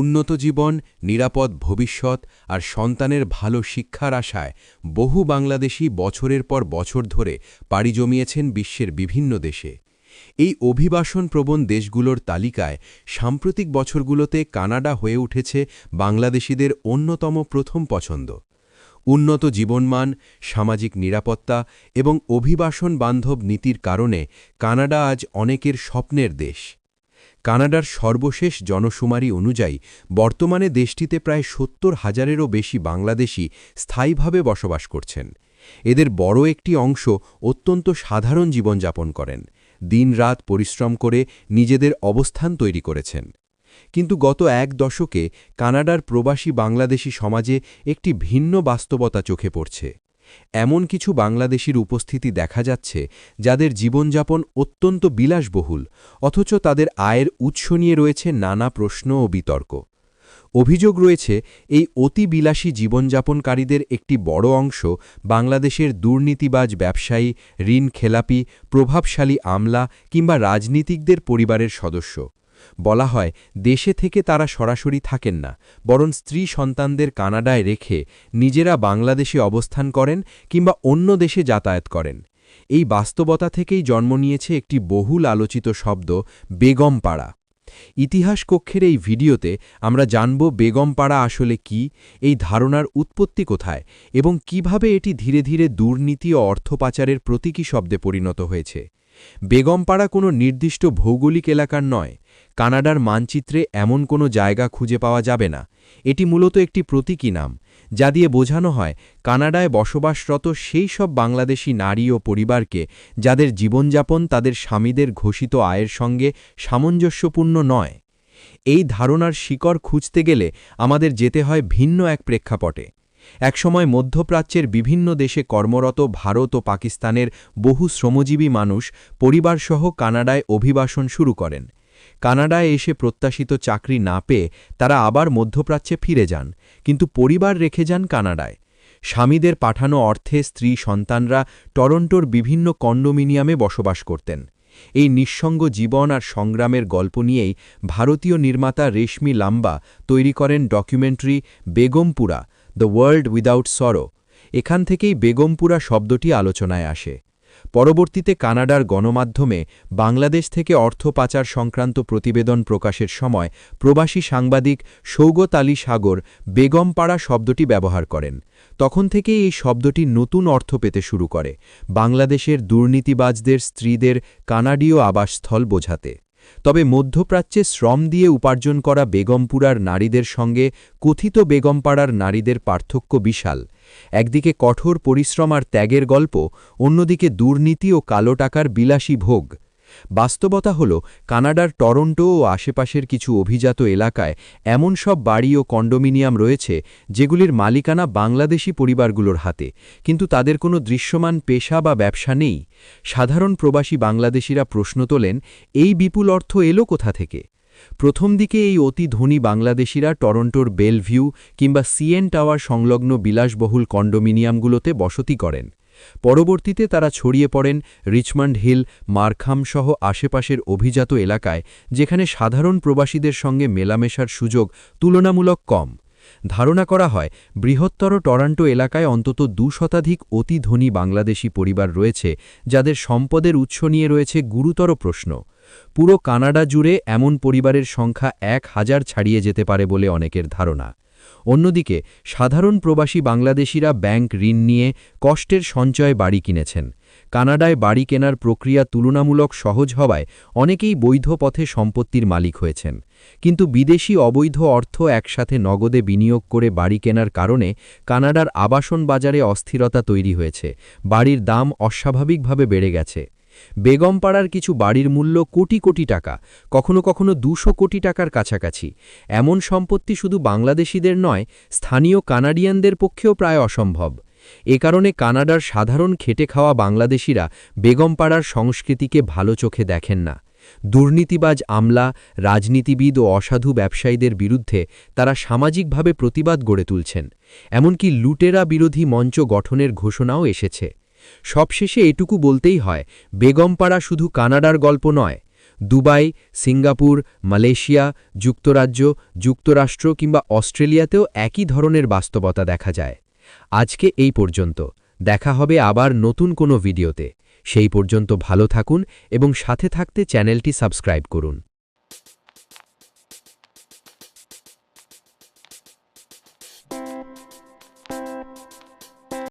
উন্নত জীবন, নিরাপদ ভবিষ্যৎ আর সন্তানের ভালো শিক্ষার আশায় বহু বাংলাদেশি বছরের পর বছর ধরে পাড়ি জমিয়েছেন বিশ্বের বিভিন্ন দেশে। এই অভিবাসন প্রবণ দেশগুলোর তালিকায় সাম্প্রতিক বছরগুলোতে কানাডা হয়ে উঠেছে বাংলাদেশিদের অন্যতম প্রথম পছন্দ। উন্নত জীবনমান, সামাজিক নিরাপত্তা এবং অভিবাসন বান্ধব নীতির কারণে কানাডা আজ অনেকের স্বপ্নের দেশ। কানাডার সর্বশেষ জনশুমারি অনুযায়ী বর্তমানে দেশটিতে প্রায় সত্তর হাজারেরও বেশি বাংলাদেশি স্থায়ীভাবে বসবাস করছেন। এদের বড় একটি অংশ অত্যন্ত সাধারণ জীবনযাপন করেন। দিনরাত পরিশ্রম করে নিজেদের অবস্থান তৈরি করেছেন। কিন্তু গত এক দশকে কানাডার প্রবাসী বাংলাদেশি সমাজে একটি ভিন্ন বাস্তবতা চোখে পড়ছে। এমন কিছু বাংলাদেশির উপস্থিতি দেখা যাচ্ছে যাদের জীবনযাপন অত্যন্ত বিলাসবহুল, অথচ তাদের আয়ের উৎস নিয়ে রয়েছে নানা প্রশ্ন ও বিতর্ক। অভিযোগ রয়েছে, এই অতি বিলাসী জীবনযাপনকারীদের একটি বড় অংশ বাংলাদেশের দুর্নীতিবাজ ব্যবসায়ী, ঋণ খেলাপি, প্রভাবশালী আমলা কিংবা রাজনীতিকদের পরিবারের সদস্য। বলা হয়, দেশে থেকে তারা সরাসরি থাকেন না, বরং স্ত্রী সন্তানদের কানাডায় রেখে নিজেরা বাংলাদেশে অবস্থান করেন কিংবা অন্য দেশে যাতায়াত করেন। এই বাস্তবতা থেকেই জন্ম নিয়েছে একটি বহুল আলোচিত শব্দ, বেগমপাড়া। ইতিহাস কক্ষের এই ভিডিওতে আমরা জানব বেগমপাড়া আসলে কি, এই ধারণার উৎপত্তি কোথায়, এবং কীভাবে এটি ধীরে ধীরে দুর্নীতি ও অর্থপাচারের প্রতীকী শব্দে পরিণত হয়েছে। বেগমপাড়া কোনো নির্দিষ্ট ভৌগোলিক এলাকার নয়। কানাডার মানচিত্রে এমন কোনো জায়গা খুঁজে পাওয়া যাবে না। এটি মূলত একটি প্রতীকী নাম, যা দিয়ে বোঝানো হয় কানাডায় বসবাসরত সেই সব বাংলাদেশি নারী ও পরিবারকে যাদের জীবনযাপন তাদের স্বামীদের ঘোষিত আয়ের সঙ্গে সামঞ্জস্যপূর্ণ নয়। এই ধারণার শিকড় খুঁজতে গেলে আমাদের যেতে হয় ভিন্ন এক প্রেক্ষাপটে। একসময় মধ্যপ্রাচ্যের বিভিন্ন দেশে কর্মরত ভারত ও পাকিস্তানের বহু শ্রমজীবী মানুষ পরিবারসহ কানাডায় অভিবাসন শুরু করেন। কানাডায় এসে প্রত্যাশিত চাকরি না পেয়ে তারা আবার মধ্যপ্রাচ্যে ফিরে যান, কিন্তু পরিবার রেখে যান কানাডায়। স্বামীদের পাঠানো অর্থে স্ত্রী সন্তানরা টরন্টোর বিভিন্ন কন্ডোমিনিয়ামে বসবাস করতেন। এই নিঃসঙ্গ জীবন আর সংগ্রামের গল্প নিয়েই ভারতীয় নির্মাতা রেশমি লাম্বা তৈরি করেন documentary Begampura the world without sorrow, এখান থেকেই বেগমপুরা শব্দটি আলোচনায় আসে। পরবর্তীতে কানাডার গণমাধ্যমে বাংলাদেশ থেকে অর্থ পাচার সংক্রান্ত প্রতিবেদন প্রকাশের সময় প্রবাসী সাংবাদিক সৌগত আলী সাগর বেগমপাড়া শব্দটি ব্যবহার করেন। তখন থেকেই এই শব্দটি নতুন অর্থ পেতে শুরু করে, বাংলাদেশের দুর্নীতিবাজদের স্ত্রীদের কানাডীয় আবাসস্থল বোঝাতে। তবে মধ্যপ্রাচ্যে শ্রম দিয়ে উপার্জন করা বেগমপুরার নারীদের সঙ্গে কথিত বেগমপাড়ার নারীদের পার্থক্য বিশাল। একদিকে কঠোর পরিশ্রম আর ত্যাগের গল্প, অন্যদিকে দুর্নীতি ও কালো টাকার বিলাসী ভোগ। বাস্তবতা হল, কানাডার টরন্টো ও আশেপাশের কিছু অভিজাত এলাকায় এমন সব বাড়ি ও কন্ডোমিনিয়াম রয়েছে, যেগুলির মালিকানা বাংলাদেশি পরিবারগুলোর হাতে। কিন্তু তাদের কোনো দৃশ্যমান পেশা বা ব্যবসা নেই। সাধারণ প্রবাসী বাংলাদেশিরা প্রশ্ন তোলেন, এই বিপুল অর্থ এলো কোথা থেকে? প্রথম দিকে এই অতি ধনী বাংলাদেশিরা টরন্টোর বেলভিউ কিংবা সিএন টাওয়ার সংলগ্ন বিলাসবহুল কন্ডোমিনিয়ামগুলোতে বসতি করেন। পরবর্তীতে তারা ছড়িয়ে পড়েন রিচমন্ড হিল, মারখাম সহ আশেপাশের অভিজাত এলাকায়, যেখানে সাধারণ প্রবাসীদের সঙ্গে মেলামেশার সুযোগ তুলনামূলক কম। ধারণা করা হয়, বৃহত্তর টরান্টো এলাকায় অন্তত দু শতাধিক অতি ধনী বাংলাদেশি পরিবার রয়েছে, যাদের সম্পদের উৎস নিয়ে রয়েছে গুরুতর প্রশ্ন। পুরো কানাডা জুড়ে এমন পরিবারের সংখ্যা এক হাজার ছাড়িয়ে যেতে পারে বলে অনেকের ধারণা। অন্যদিকে, সাধারণ প্রবাসী বাংলাদেশিরা ব্যাংক ঋণ নিয়ে কষ্টের সঞ্চয় বাড়ি কিনেছেন। কানাডায় বাড়ি কেনার প্রক্রিয়া তুলনামূলক সহজ হওয়ায় অনেকেই বৈধ পথে সম্পত্তির মালিক হয়েছেন। কিন্তু বিদেশি অবৈধ অর্থ একসাথে নগদে বিনিয়োগ করে বাড়ি কেনার কারণে কানাডার আবাসন বাজারে অস্থিরতা তৈরি হয়েছে। বাড়ির দাম অস্বাভাবিকভাবে বেড়ে গেছে। বেগমপাড়ার কিছু বাড়ির মূল্য কোটি কোটি টাকা, কখনো কখনো দুশো কোটি টাকার কাছাকাছি। এমন সম্পত্তি শুধু বাংলাদেশিদের নয়, স্থানীয় কানাডিয়ানদের পক্ষেও প্রায় অসম্ভব। এ কারণে কানাডার সাধারণ খেটে খাওয়া বাংলাদেশিরা বেগমপাড়ার সংস্কৃতিকে ভালো চোখে দেখেন না। দুর্নীতিবাজ আমলা, রাজনীতিবিদ ও অসাধু ব্যবসায়ীদের বিরুদ্ধে তারা সামাজিকভাবে প্রতিবাদ গড়ে তুলছেন। এমনকি লুটেরা বিরোধী মঞ্চ গঠনের ঘোষণাও এসেছে। সবশেষে এটুকু বলতেই হয়, বেগমপাড়া শুধু কানাডার গল্প নয়। দুবাই, সিঙ্গাপুর, মালয়েশিয়া, যুক্তরাজ্য, যুক্তরাষ্ট্র কিংবা অস্ট্রেলিয়াতেও একই ধরনের বাস্তবতা দেখা যায়। আজকে এই পর্যন্ত। দেখা হবে আবার নতুন কোনো ভিডিওতে। সেই পর্যন্ত ভালো থাকুন এবং সাথে থাকতে চ্যানেলটি সাবস্ক্রাইব করুন।